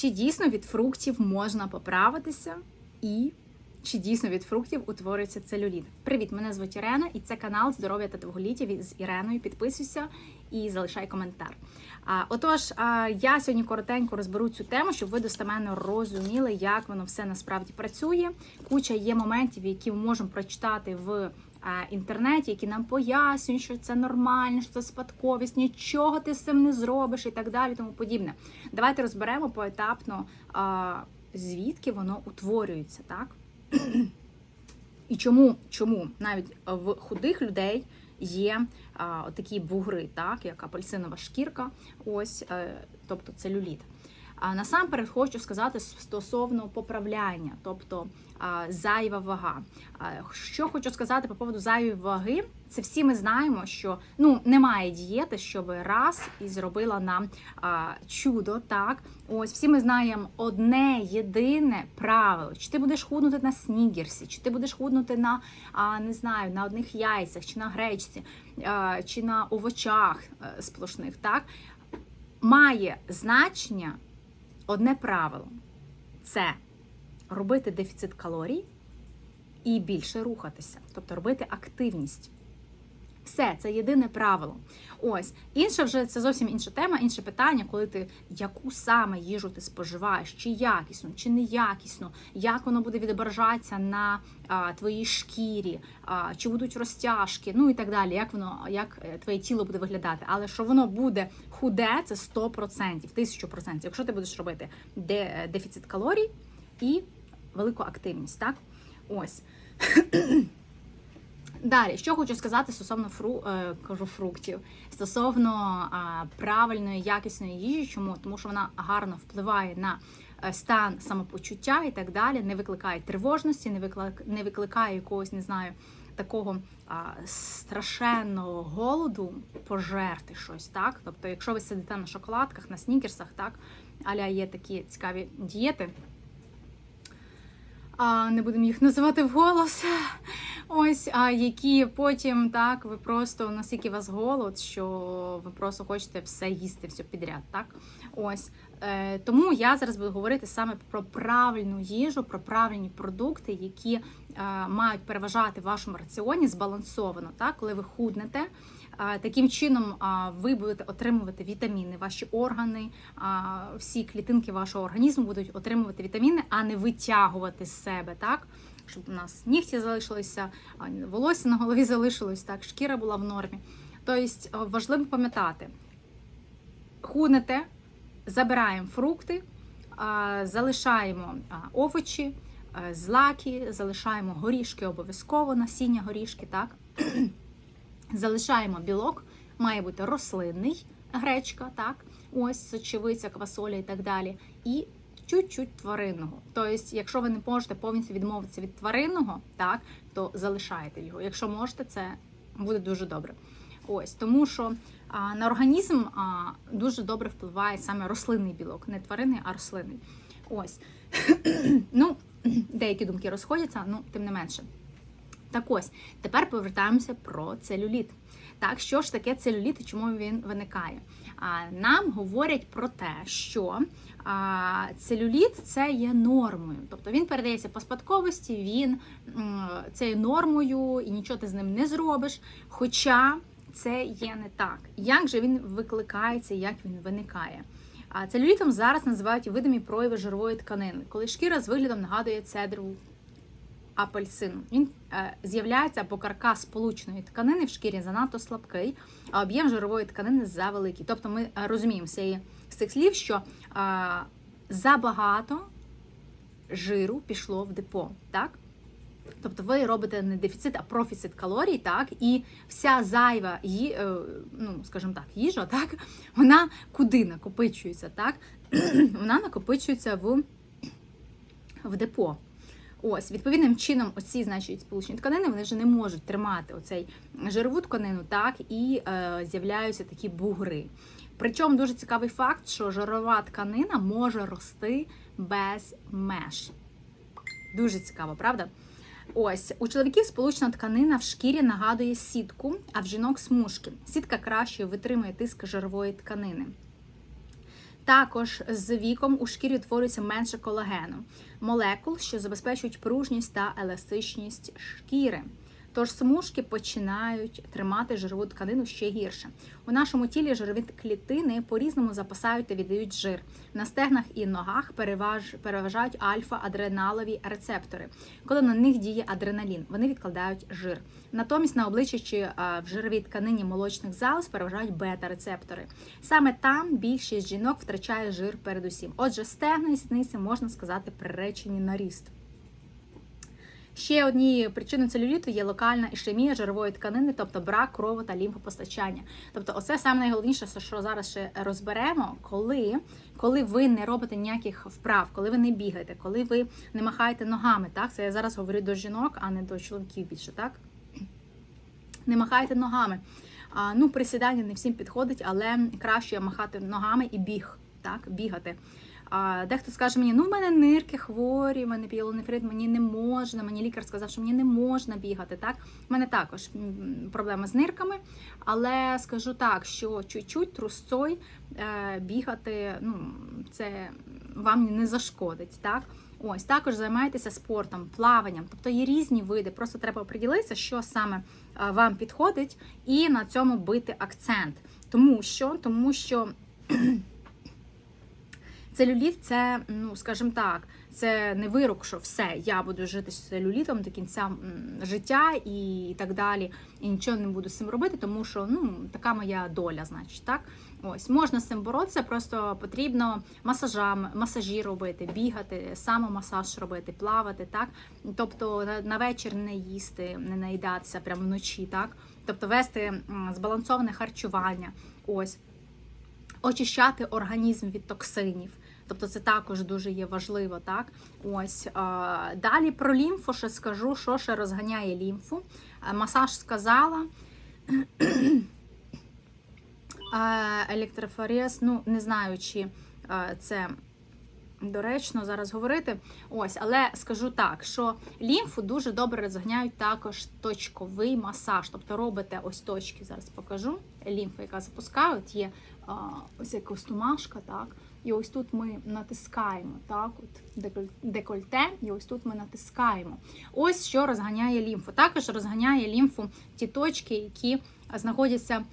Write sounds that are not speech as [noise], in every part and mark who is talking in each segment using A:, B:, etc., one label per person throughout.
A: чи дійсно від фруктів можна поправитися і чи дійсно від фруктів утворюється целюліт. Привіт, мене звуть Ірена, і це канал Здоров'я та довголіття з Іреною. Підписуйся і залишай коментар. А, отож, а, я сьогодні коротенько розберу цю тему, щоб ви достеменно розуміли, як воно все насправді працює. Куча є моментів, які ми можемо прочитати в інтернеті, які нам пояснюють, що це нормально, що це спадковість, нічого ти з цим не зробиш і так далі, тому подібне. Давайте розберемо поетапно, звідки воно утворюється, так? І чому, чому навіть в худих людей є а, такі бугри, так, як апельсинова шкірка, ось, е, тобто целюліт. А насамперед хочу сказати стосовно поправляння, тобто зайва вага. Що хочу сказати по поводу зайвої ваги, це всі ми знаємо, що ну немає дієти, щоб раз і зробила нам а, чудо. Так, ось всі ми знаємо одне єдине правило: чи ти будеш худнути на снігерсі, чи ти будеш худнути на а, не знаю, на одних яйцях, чи на гречці, а, чи на овочах е, сплошних, так має значення одне правило це робити дефіцит калорій і більше рухатися, тобто робити активність. Все, це єдине правило. Ось інше вже це зовсім інша тема, інше питання, коли ти яку саме їжу ти споживаєш, чи якісно, чи неякісно, як воно буде відображатися на а, твоїй шкірі, а, чи будуть розтяжки, ну і так далі, як воно, як е, твоє тіло буде виглядати. Але що воно буде худе, це 100%, 1000%. Якщо ти будеш робити де, дефіцит калорій і велику активність, так? Ось. Далі, що хочу сказати стосовно фру, е, кажу фруктів, стосовно а, правильної, якісної їжі, чому? Тому що вона гарно впливає на е, стан самопочуття і так далі, не викликає тривожності, не викликає, не викликає якогось, не знаю, такого а, страшенного голоду пожерти щось, так? Тобто, якщо ви сидите на шоколадках, на снікерсах, так, аля є такі цікаві дієти. Не будемо їх називати вголос. Ось, а які потім так, ви просто настільки у вас голод, що ви просто хочете все їсти, все підряд. Так? Ось. Е, тому я зараз буду говорити саме про правильну їжу, про правильні продукти, які е, мають переважати в вашому раціоні збалансовано, так? коли ви худнете. Е, Таким чином ви будете отримувати вітаміни, ваші органи, всі клітинки вашого організму будуть отримувати вітаміни, а не витягувати з себе, так? Щоб у нас нігті залишилися, волосся на голові залишилось, так, шкіра була в нормі. Тобто важливо пам'ятати, худнете, забираємо фрукти, залишаємо овочі, злаки, залишаємо горішки обов'язково, насіння горішки, так? [clears throat] Залишаємо білок, має бути рослинний гречка, так, ось сочевиця, квасоля і так далі. І чуть-чуть тваринного. Тобто, якщо ви не можете повністю відмовитися від тваринного, так, то залишайте його. Якщо можете, це буде дуже добре. Ось тому, що а, на організм а, дуже добре впливає саме рослинний білок, не тваринний, а рослинний. Ось. [clears throat] ну, [clears throat] деякі думки розходяться, ну тим не менше. Так ось, тепер повертаємося про целюліт. Так, що ж таке целюліт і чому він виникає? А, Нам говорять про те, що целюліт це є нормою, тобто він передається по спадковості, він це є нормою і нічого ти з ним не зробиш. Хоча це є не так. Як же він викликається, як він виникає? Целюлітом зараз називають видимі прояви жирової тканини, коли шкіра з виглядом нагадує цедру апельсину. Він е, з'являється, бо каркас сполучної тканини в шкірі занадто слабкий, а об'єм жирової тканини завеликий. Тобто ми е, розуміємо з цих слів, що е, забагато жиру пішло в депо. Так? Тобто ви робите не дефіцит, а профіцит калорій, так, і вся зайва ї, е, ну, скажімо так, їжа, так, вона куди накопичується, так? [clears throat] вона накопичується в, в депо. Ось, відповідним чином, оці, значить, сполучні тканини вони вже не можуть тримати оцей жирову тканину, так, і е, з'являються такі бугри. Причому дуже цікавий факт, що жирова тканина може рости без меж. Дуже цікаво, правда? Ось у чоловіків сполучна тканина в шкірі нагадує сітку, а в жінок смужки. Сітка краще витримує тиск жирової тканини. Також з віком у шкірі утворюється менше колагену, молекул, що забезпечують пружність та еластичність шкіри. Тож смужки починають тримати жирову тканину ще гірше. У нашому тілі жирові клітини по-різному запасають та віддають жир. На стегнах і ногах переваж... переважають альфа-адреналові рецептори. Коли на них діє адреналін, вони відкладають жир. Натомість на обличчі чи а, в жировій тканині молочних залоз переважають бета-рецептори. Саме там більшість жінок втрачає жир передусім. Отже, стегна і сідниці можна сказати приречені на ріст. Ще однією причиною целюліту є локальна ішемія жирової тканини, тобто брак крову та лімфопостачання. Тобто, оце саме найголовніше, що зараз ще розберемо, коли, коли ви не робите ніяких вправ, коли ви не бігаєте, коли ви не махаєте ногами. Так, це я зараз говорю до жінок, а не до чоловіків більше, так? Не махайте ногами. А, ну, присідання не всім підходить, але краще махати ногами і біг, так, бігати. А дехто скаже мені, ну в мене нирки хворі, в мене піелонефрит, мені не можна. Мені лікар сказав, що мені не можна бігати. Так, в мене також проблема з нирками, але скажу так, що чуть-чуть трусцой е, бігати, ну це вам не зашкодить. Так, ось також займайтеся спортом, плаванням. Тобто є різні види. Просто треба оприділитися, що саме е, вам підходить, і на цьому бити акцент. Тому що, тому що. Целюліт це, ну скажімо так, це не вирок, що все, я буду жити з целюлітом до кінця життя і так далі, і нічого не буду з цим робити, тому що ну така моя доля, значить, так. Ось можна з цим боротися, просто потрібно масажам, масажі робити, бігати, самомасаж робити, плавати, так. Тобто на, вечір не їсти, не наїдатися прямо вночі, так. Тобто вести збалансоване харчування. Ось. Очищати організм від токсинів. Тобто це також дуже є важливо, так? Ось далі про лімфу ще скажу, що ще розганяє лімфу. Масаж сказала. [clears throat] Електрофорез, ну не знаю, чи це доречно зараз говорити. Ось, але скажу так, що лімфу дуже добре розганяють також точковий масаж. Тобто робите ось точки, зараз покажу. Лімфа, яка запускає, от є а, ось як костумашка, так. І ось тут ми натискаємо, так, от декольте, і ось тут ми натискаємо. Ось що розганяє лімфу. Також розганяє лімфу ті точки, які знаходяться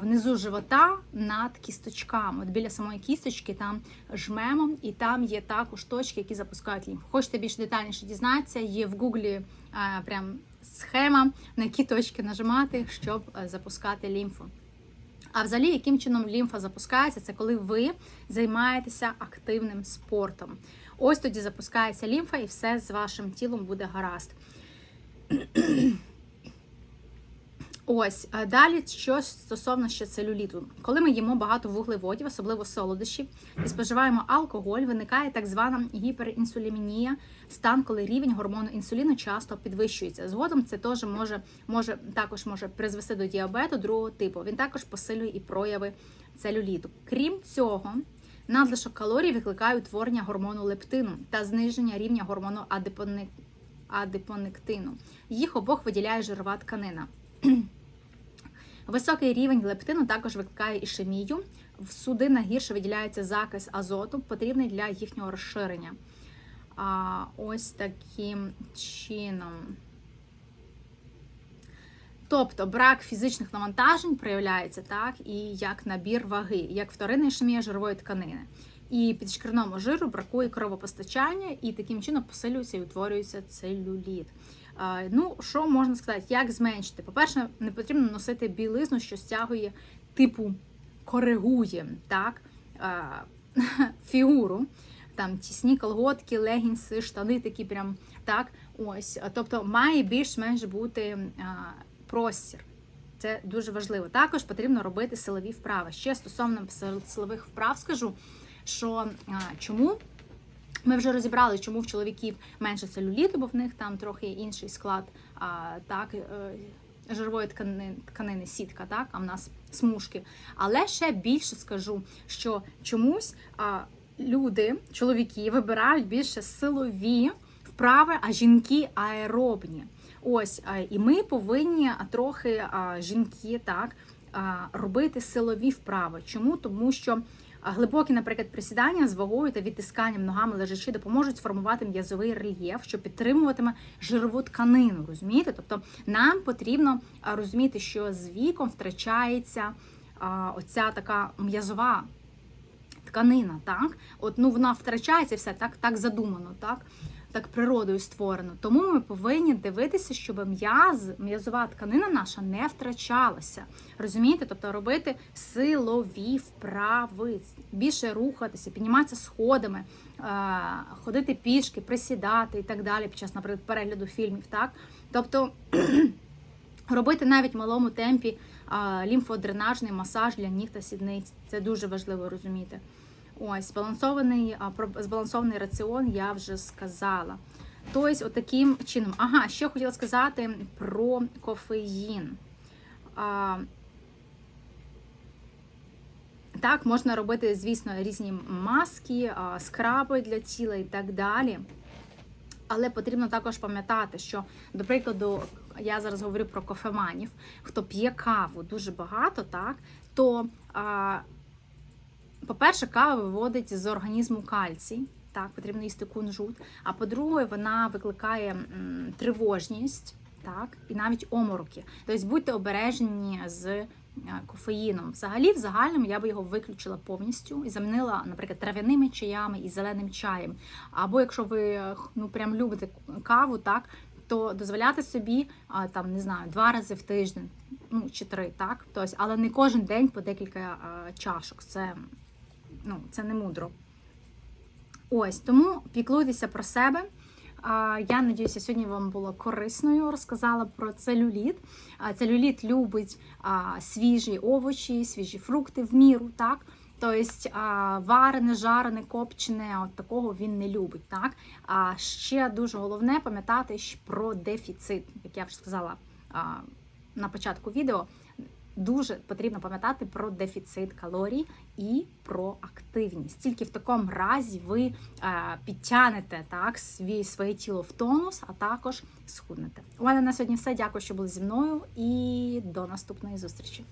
A: внизу живота над кісточками. От біля самої кісточки там жмемо, і там є також точки, які запускають лімфу. Хочете більш детальніше дізнатися, є в гуглі прям схема, на які точки нажимати, щоб запускати лімфу. А взагалі, яким чином лімфа запускається, це коли ви займаєтеся активним спортом. Ось тоді запускається лімфа, і все з вашим тілом буде гаразд. Ось далі, що стосовно ще целюліту. Коли ми їмо багато вуглеводів, особливо солодощів, і споживаємо алкоголь, виникає так звана гіперінсулімінія, стан, коли рівень гормону інсуліну часто підвищується. Згодом це теж може, може також може призвести до діабету другого типу. Він також посилює і прояви целюліту. Крім цього, надлишок калорій викликає утворення гормону лептину та зниження рівня гормону адипонектину. Їх обох виділяє жирова тканина. Високий рівень лептину також викликає ішемію. В судинах гірше виділяється закис азоту, потрібний для їхнього розширення. А, Ось таким чином. Тобто брак фізичних навантажень проявляється так, і як набір ваги, як вторинна ішемія жирової тканини. І під шкірному жиру бракує кровопостачання, і таким чином посилюється і утворюється целюліт. Ну, що можна сказати, як зменшити? По-перше, не потрібно носити білизну, що стягує, типу коригує так, [laughs] фігуру. Там тісні колготки, легінси, штани такі прям так. Ось. Тобто має більш-менш бути простір. Це дуже важливо. Також потрібно робити силові вправи. Ще стосовно силових вправ, скажу, що чому. Ми вже розібрали, чому в чоловіків менше целюліту, бо в них там трохи інший склад а, так, е, жирової тканини, тканини сітка, так, а в нас смужки. Але ще більше скажу, що чомусь а, люди, чоловіки, вибирають більше силові вправи, а жінки аеробні. Ось, і ми повинні трохи жінки так робити силові вправи. Чому? Тому що А Глибокі, наприклад, присідання з вагою та відтисканням ногами лежачи допоможуть сформувати м'язовий рельєф, що підтримуватиме жирову тканину. Розумієте? Тобто нам потрібно розуміти, що з віком втрачається оця така м'язова тканина, так? От ну вона втрачається все так, так задумано, так? Так природою створено. Тому ми повинні дивитися, щоб м'яз, м'язова тканина наша не втрачалася. Розумієте? Тобто робити силові вправи, більше рухатися, підніматися сходами, е, ходити пішки, присідати і так далі під час, наприклад, перегляду фільмів. Так? Тобто [clears throat] робити навіть в малому темпі лімфодренажний масаж для ніг та сідниць. Це дуже важливо розуміти. Ось збалансований, про збалансований раціон я вже сказала. Тобто, отаким чином. Ага, ще хотіла сказати про кофеїн. А, так, можна робити, звісно, різні маски, а, скраби для тіла і так далі. Але потрібно також пам'ятати, що, до прикладу, я зараз говорю про кофеманів, хто п'є каву дуже багато, так, то, а, по-перше, кава виводить з організму кальцій, так, потрібно їсти кунжут. А по-друге, вона викликає тривожність, так, і навіть омороки. Тобто будьте обережні з е, кофеїном. Взагалі, в загальному я би його виключила повністю і замінила, наприклад, трав'яними чаями і зеленим чаєм. Або якщо ви ну прям любите каву, так. То дозволяти собі там не знаю два рази в тиждень, ну чи три, так тобто, але не кожен день по декілька чашок. Це ну це не мудро. Ось тому піклуйтеся про себе. Я надіюся, сьогодні вам було корисною. Розказала про целюліт. Целюліт любить свіжі овочі, свіжі фрукти в міру, так. Тобто варене, жарене, копчене, от такого він не любить. Так? А ще дуже головне пам'ятати про дефіцит, як я вже сказала на початку відео. Дуже потрібно пам'ятати про дефіцит калорій і про активність. Тільки в такому разі ви е, підтягнете так свій своє тіло в тонус, а також схуднете. У мене на сьогодні все. Дякую, що були зі мною, і до наступної зустрічі.